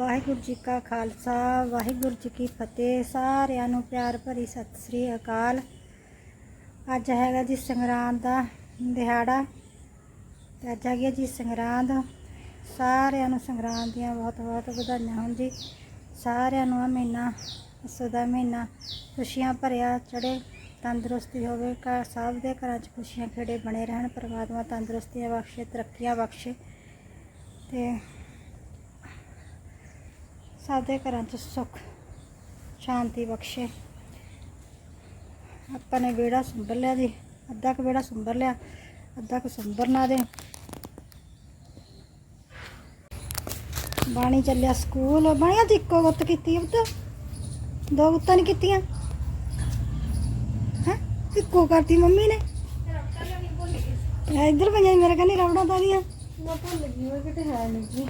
ਵਾਹਿਗੁਰੂ ਜੀ ਕਾ ਖਾਲਸਾ, ਵਾਹਿਗੁਰੂ ਜੀ ਕੀ ਫਤਿਹ। ਸਾਰਿਆਂ ਨੂੰ ਪਿਆਰ ਭਰੀ ਸਤਿ ਸ੍ਰੀ ਅਕਾਲ। ਅੱਜ ਹੈਗਾ ਜੀ ਸੰਗਰਾਂਦ ਦਾ ਦਿਹਾੜਾ ਤੇ ਅੱਜ ਹੈਗੀ ਹੈ ਜੀ ਸੰਗਰਾਂਦ। ਸਾਰਿਆਂ ਨੂੰ ਸੰਗਰਾਂਦ ਦੀਆਂ ਬਹੁਤ ਬਹੁਤ ਵਧਾਈਆਂ ਹੋਣ ਜੀ। ਸਾਰਿਆਂ ਨੂੰ ਆ ਮਹੀਨਾ ਅਸੂ ਦਾ ਮਹੀਨਾ, ਖੁਸ਼ੀਆਂ ਭਰਿਆ ਚੜੇ ਤੰਦਰੁਸਤੀ ਹੋਵੇ, ਘਰ ਸਭ ਦੇ ਘਰਾਂ 'ਚ ਖੁਸ਼ੀਆਂ ਖੇੜੇ ਬਣੇ ਰਹਿਣ, ਪਰਮਾਤਮਾ ਤੰਦਰੁਸਤੀਆਂ ਬਖਸ਼ੇ, ਤਰੱਕੀਆਂ ਬਖਸ਼ੇ ਤੇ ਦੇ ਘਰਾਂ 'ਚ ਸੁੱਖ ਸ਼ਾਂਤੀ ਬਖਸ਼ੇ। ਆਪਾਂ ਨੇ ਵਿਹੜਾ ਸੰਭਰ ਲਿਆ ਜੀ ਅੱਧਾ ਕੁ ਵਿਹੜਾ ਸੰਭਰ ਲਿਆ ਅੱਧਾ ਕੁ ਸੰਭਰਨਾ ਦੇ। ਬਾਣੀ ਚੱਲਿਆ ਸਕੂਲ ਬਣਿਆ ਤੇ ਇੱਕੋ ਗੁੱਤ ਕੀਤੀ ਪੁੱਤ। ਦੋ ਗੁੱਤਾਂ ਨਹੀਂ ਕੀਤੀਆਂ। ਹੈ? ਇੱਕੋ ਕਰਤੀ ਮੰਮੀ ਨੇ। ਇੱਧਰ ਪਈਆਂ ਸੀ ਮੇਰੇ ਕਹਿੰਦੀ ਰਬੜਾ ਤਾਂ ਦੀਆਂ ਮੈਂ ਭੁੱਲ ਗਈ ਉਹ ਕਿਤੇ ਹੈ ਨਹੀਂ। ਜੀ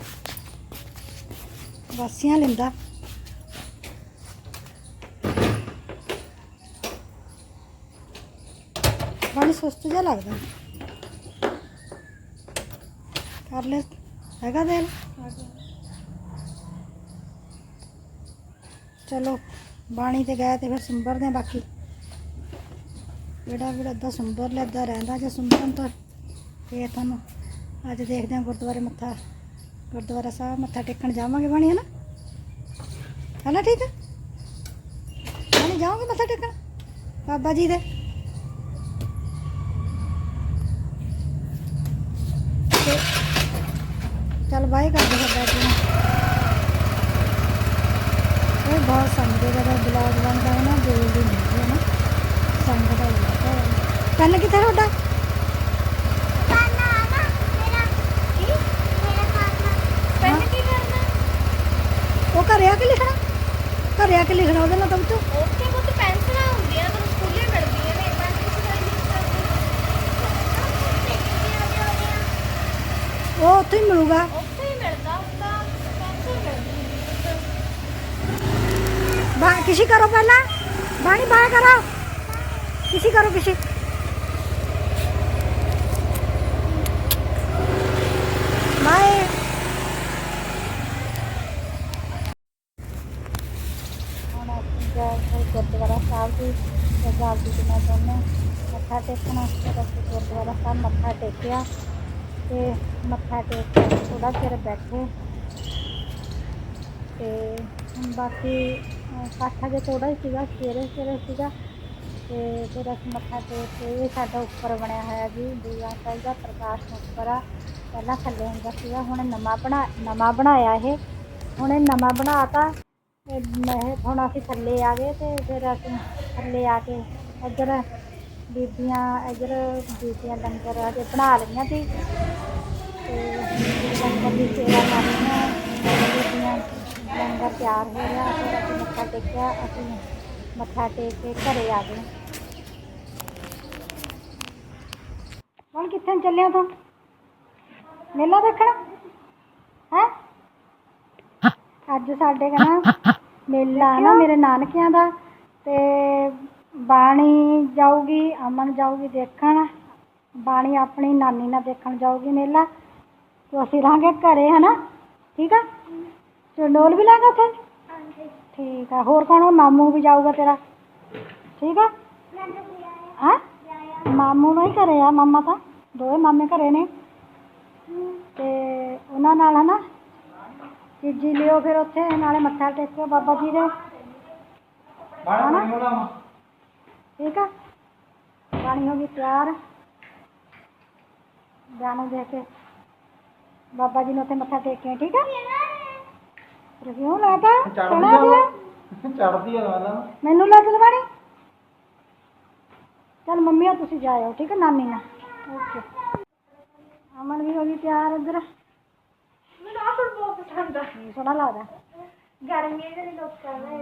ਵਾਸੀਆਂ ਲੈਂਦਾ। ਬੜੀ ਸੁਸਤ ਜਿਹਾ ਲੱਗਦਾ। ਕਰ ਲੈ। ਹੈਗਾ ਦਿਲ? ਚਲੋ, ਬਾਣੀ ਤੇ ਗਏ ਤੇ ਫਿਰ ਸੰਭਰਦੇ ਹਾਂ ਬਾਕੀ। ਜਿਹੜਾ ਜਿਹੜਾ ਅੱਧਾ ਸੰਭਰ ਲਿਆ, ਅੱਧਾ ਰਹਿੰਦਾ, ਜੇ ਸੰਭਰਨ ਤਾਂ ਇਹ ਤੁਹਾਨੂੰ ਅੱਜ ਦੇਖਦੇ ਆ ਗੁਰਦੁਆਰੇ ਮੱਥਾ ਗੁਰਦੁਆਰਾ ਸਾਹਿਬ, ਮੱਥਾ ਟੇਕਣ ਜਾਵਾਂਗੇ ਬਾਣੀ, ਹੈ ਨਾ? ਠੀਕ? ਹੈ ਬਾਣੀ, ਜਾਓਗੇ ਮੱਥਾ ਟੇਕਣ? ਬਾਬਾ ਜੀ ਦੇ। ਤੇ ਚੱਲ ਬਾਈ ਕਰਦੇ ਫਿਰ ਬੈਠੇ ਨੇ। ਇਹ ਬਹੁਤ ਸੰਗਦੇ ਜਦੋਂ ਬਲੌਗ ਬਣਦਾ ਹੈ ਨਾ ਬੋਲਦੀ ਨਹੀਂ ਹੈ ਨਾ। ਸੰਗ ਦਾ ਇਲਾਕਾ ਕੰਨ ਕਿੱਥੇ ਤੁਹਾਡਾ? ਉਹ ਘਰੇ ਆ ਕੇ ਲਿਖਣਾ ਘਰੇ ਆ ਕੇ ਲਿਖਣਾ ਉਹਦੇ ਨਾਲ ਤਾਂ ਤੂੰ ਉੱਥੇ ਪੁੱਤ ਪੈਨਸਲਾਂ ਹੁੰਦੀਆਂ ਤਾਂ ਸਕੂਲੇ ਮਿਲਦੀਆਂ ਨੇ ਪੈਨਸਲ ਉਹ ਉੱਥੇ ਹੀ ਮਿਲੂਗਾ ਉੱਥੇ ਹੀ ਮਿਲਦਾ ਉਹਦਾ ਪੈਨਸਲ ਮਿਲਦੀ ਬਾ ਕਿਸੇ ਕਰੋ ਪਹਿਲਾਂ ਬਾਣੀ ਬਾਹਰ ਕਰੋ ਕਿਸੇ ਕਰੋ ਕਿਸੇ ਗੁਰਦੁਆਰਾ ਸਾਹਿਬ ਦੀ ਪੰਜਾਬ ਦੀ ਦੋਨੇ ਮੱਥਾ ਟੇਕਣਾ ਫਿਰ ਅਸੀਂ ਗੁਰਦੁਆਰਾ ਸਾਹਿਬ ਮੱਥਾ ਟੇਕਿਆ ਤੇ ਮੱਥਾ ਟੇਕ ਕੇ ਥੋੜਾ ਚਿਰ ਬੈਠੇ। ਤੇ ਬਾਕੀ ਅਹ, ਇਕੱਠ ਥੋੜਾ ਹੀ ਸੀਗਾ ਸਵੇਰੇ ਸਵੇਰੇ ਸੀਗਾ। ਤੇ ਫਿਰ ਅਸੀਂ ਮੱਥਾ ਟੇਕ ਕੇ ਇਹ ਸਾਡਾ ਉੱਪਰ ਬਣਿਆ ਹੋਇਆ ਜੀ ਦੂਆ ਸਾਹਿਬ ਦਾ ਪ੍ਰਕਾਸ਼ ਉੱਪਰ ਆ। ਪਹਿਲਾਂ ਥੱਲੇ ਹੁੰਦਾ ਸੀਗਾ ਹੁਣ ਨਵਾਂ ਬਣਾ ਨਵਾਂ ਬਣਾਇਆ ਇਹ। ਹੁਣ ਇਹ ਨਵਾਂ ਬਣਾਤਾ ਤੇ ਹੁਣ ਅਸੀਂ ਥੱਲੇ ਆ ਗਏ ਤੇ ਫਿਰ ਅਸੀਂ ਥੱਲੇ ਆ ਕੇ ਇੱਧਰ ਬੀਬੀਆਂ ਇੱਧਰ ਬੀਬੀਆਂ ਲੰਗਰ ਅਜੇ ਬਣਾ ਲਈਆਂ ਸੀ। ਤੇ ਲੰਗਰ ਦੀ ਸੇਵਾ ਕਰ ਰਹੀਆਂ ਬੀਬੀਆਂ ਲੰਗਰ ਤਿਆਰ ਹੋ ਰਿਹਾ ਫਿਰ ਅਸੀਂ ਮੱਥਾ ਟੇਕਿਆ ਅਸੀਂ ਮੱਥਾ ਟੇਕ ਕੇ ਘਰੇ ਆ ਗਏ। ਹੁਣ ਕਿੱਥੇ ਨੂੰ ਚੱਲਿਆ ਤੂੰ? ਮੇਲਾ ਦੇਖਣਾ? ਹੈ? ਅੱਜ ਸਾਡੇ ਕਨਾ ਮੇਲਾ ਹੈ ਨਾ ਮੇਰੇ ਨਾਨਕਿਆਂ ਦਾ। ਤੇ ਬਾਣੀ ਜਾਊਗੀ ਅਮਨ ਜਾਊਗੀ ਦੇਖਣ। ਬਾਣੀ ਆਪਣੀ ਨਾਨੀ ਨਾਲ ਦੇਖਣ ਜਾਊਗੀ ਮੇਲਾ। ਤੇ ਅਸੀਂ ਰਹਾਂਗੇ ਘਰੇ ਹਨਾ? ਠੀਕ ਆ? ਚੰਡੋਲ ਵੀ ਲਾਂਗਾ ਉੱਥੇ? ਠੀਕ ਆ। ਹੋਰ ਕੌਣ? ਆ? ਮਾਮੂ ਵੀ ਜਾਊਗਾ ਤੇਰਾ। ਠੀਕ ਆ? ਹਾਂ? ਮਾਮੂ ਨਹੀਂ ਘਰੇ ਆ ਮਾਮਾ ਤਾਂ। ਦੋਵੇਂ ਮਾਮੇ ਘਰੇ ਨੇ। ਤੇ ਉਹਨਾਂ ਨਾਲ ਹਨਾ? ਚੀਜੀ ਲਿਓ ਫਿਰ ਉੱਥੇ ਨਾਲੇ ਮੱਥਾ ਟੇਕੋ ਬਾਬਾ ਜੀ ਦੇ। ਹਨਾ? ਠੀਕ ਆ? ਪਾਣੀ ਹੋ ਗਈ ਤਿਆਰ। ਜਾਣੋ ਦੇ ਕੇ ਬਾਬਾ ਜੀ ਨੂੰ ਉੱਥੇ ਮੱਥਾ ਟੇਕ ਕੇ ਠੀਕ ਆ? ਫਿਰ ਕਿਉਂ ਲਾਤਾ ਸੋਹਣਾ ਜਿਹਾ। ਚੜਦੀ ਆ ਨਾ। ਮੈਨੂੰ ਲੈ ਚਲ ਬਾਣੀ ਚਲ ਮੰਮੀ ਆ ਤੁਸੀਂ ਜਾਇਓ ਠੀਕ ਹੈ ਨਾਨੀ ਨਾਲ ਓਕੇ। ਅਮਨ ਵੀ ਹੋ ਗਈ ਤਿਆਰ ਇੱਧਰ। ਮੈਨੂੰ ਆਹ ਬਹੁਤ ਆ। ਕੀ ਸੋਹਣਾ ਲੱਗਦਾ। ਗਰਮੀ ਦੇ ਲੋਕ ਕਹਿੰਦੇ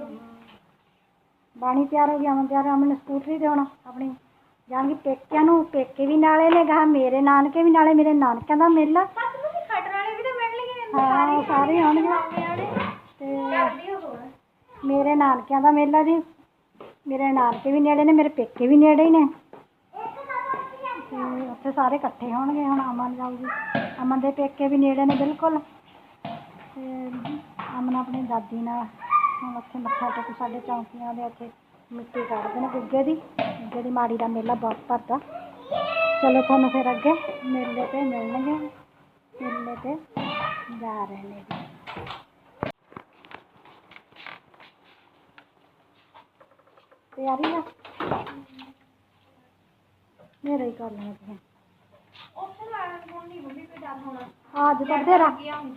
ਬਾਣੀ ਤਿਆਰ ਹੋ ਗਈ ਅਮਨ ਤਿਆਰ ਅਮਨ ਨੇ ਸਕੂਟਰੀ ਤੇ ਹੁਣ ਆਪਣੀ। ਜਾਣਗੇ ਪੇਕਿਆਂ ਨੂੰ ਪੇਕੇ ਵੀ ਨਾਲੇ ਨੇ ਗਾ ਮੇਰੇ ਨਾਨਕੇ ਵੀ ਨਾਲੇ ਮੇਰੇ ਨਾਨਕਿਆਂ ਦਾ ਮੇਲਾ। ਵਾਲੇ ਵੀ ਤਾਂ ਸਾਰੇ ਆਉਣਗੇ। ਤੇ ਮੇਰੇ ਨਾਨਕਿਆਂ ਦਾ ਮੇਲਾ ਜੀ। ਮੇਰੇ ਨਾਨਕੇ ਵੀ ਨੇੜੇ ਨੇ ਮੇਰੇ ਪੇਕੇ ਵੀ ਨੇੜੇ ਹੀ ਨੇ। ਤੇ ਉੱਥੇ ਸਾਰੇ ਇਕੱਠੇ ਹੋਣਗੇ ਹੁਣ ਅਮਨ ਜਾਊਗੀ ਅਮਨ ਦੇ ਪੇਕੇ ਵੀ ਨੇੜੇ ਨੇ ਬਿਲਕੁਲ। ਤੇ ਅਮਨ ਆਪਣੀ ਦਾਦੀ ਨਾਲ ਹੁਣ ਉੱਥੇ ਮੱਥਾ ਟੇਕ ਸਾਡੇ ਚੌਂਕੀਆਂ ਦੇ ਉੱਥੇ ਮਿੱਟੀ ਕੱਢਦੇ ਨੇ ਗੁੱਗੇ ਦੀ ਗੁੱਗੇ ਦੀ ਮਾੜੀ ਦਾ ਮੇਲਾ ਬਹੁਤ ਭਰਦਾ। ਚਲੋ ਤੁਹਾਨੂੰ ਫਿਰ ਅੱਗੇ ਮੇਲੇ ਤੇ ਮਿਲਣਗੇ, ਮੇਲੇ ਤੇ ਜਾ ਰਹੇ ਨੇ। ਜੀ ਤਿਆਰੀ ਆ? ਮੇਰੇ ਹੀ ਕਰ ਲੈਣੇ ਤੁਸੀਂ ਉੱਥੇ ਲਾ ਹੁਣ ਨਹੀਂ ਮੰਮੀ ਕੋਈ ਡਰ ਹੋਣਾ ਅੱਜ ਤਾਂ ਬਥੇਰਾ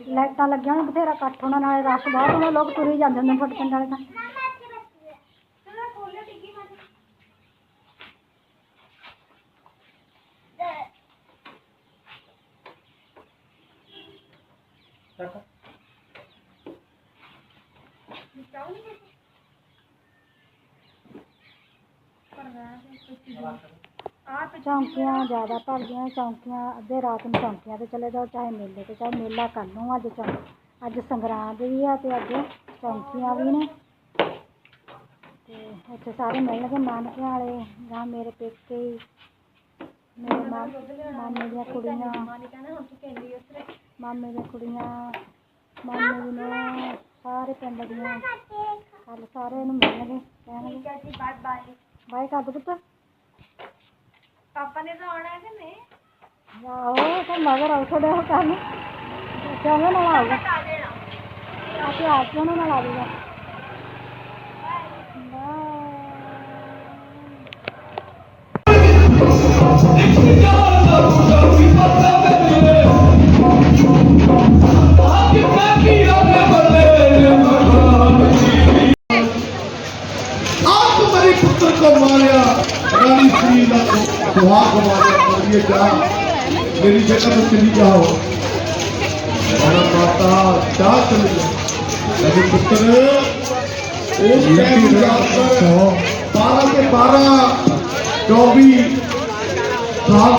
ਲਾਈਟਾਂ ਲੱਗੀਆਂ ਹੋਈਆਂ, ਬਥੇਰਾ ਇਕੱਠ ਹੋਣਾ, ਨਾਲੇ ਰਸ਼ ਬਹੁਤ ਹੋਣਾ, ਲੋਕ ਤੁਰੇ ਹੀ ਜਾਂਦੇ ਹੁੰਦੇ ਨੇ ਫੁੱਟ ਪਿੰਡ ਵਾਲੇ ਤਾਂ। ਚਲੋ। ਖੋਲੋ ਟਿੱਕੀ ਮਾਰੀ ਚੱਕ ਚੌਂਕੀਆਂ ਜ਼ਿਆਦਾ ਭਰਦੀਆਂ ਚੌਂਕੀਆਂ ਅੱਧੇ ਰਾਤ ਨੂੰ ਚੌਂਕੀਆਂ ਤੇ ਚਲੇ ਜਾਓ ਚਾਹੇ ਮੇਲੇ ਤੇ ਚਾਹੇ ਮੇਲਾ ਕਰ ਲਓ ਅੱਜ ਚੌਂ ਅੱਜ ਸੰਗਰਾਂਦ ਵੀ ਆ ਤੇ ਅੱਜ ਚੌਂਕੀਆਂ ਵੀ ਨੇ। ਤੇ ਉੱਥੇ ਸਾਰੇ ਮਿਲਣਗੇ ਨਾਨਕੇ ਵਾਲੇ ਜਾਂ ਮੇਰੇ ਪੇਕੇ ਮੇਰੇ ਮਾ ਮਾਮੇ ਦੀਆਂ ਕੁੜੀਆਂ। ਮਾਮੇ ਦੀਆਂ ਕੁੜੀਆਂ ਮਾਮੇ ਦੀ ਨੂੰ ਸਾਰੇ ਪਿੰਡ ਦੀਆਂ। ਕੱਲ ਸਾਰੇ ਨੂੰ ਮਿਲਣਗੇ ਕਹਿਣਗੇ। ਬਾਏ ਕਰ ਦੋ ਪੁੱਤ। ਪਾਪਾ ਨੇ ਤਾਂ ਆਉਣਾ ਹੈ ਕਿ ਨਹੀਂ? ਆਹੋ ਤਾਂ ਮਗਰ ਆਉ ਥੋੜਾ ਹੋ ਕੰਮ। ਚਾਹੇ ਨਾ ਆਉਗਾ ਆ ਜਾਣਾ ਆਪੇ ਆਪੋ ਨਾ ਲਾ ਦੇਗਾ ਆਪ ਮਰੇ ਪੁੱਤਰ ਕੋ ਮਾਰਿਆ ਰਾਣੀ ਸੀ ਦਾ सुहाग मारिया बोलिए जा मेरी बेटा तो चली जाओ मेरा माता जा चले जाओ मेरे पुत्र उस टाइम जाकर बारह के बारह चौबीस साल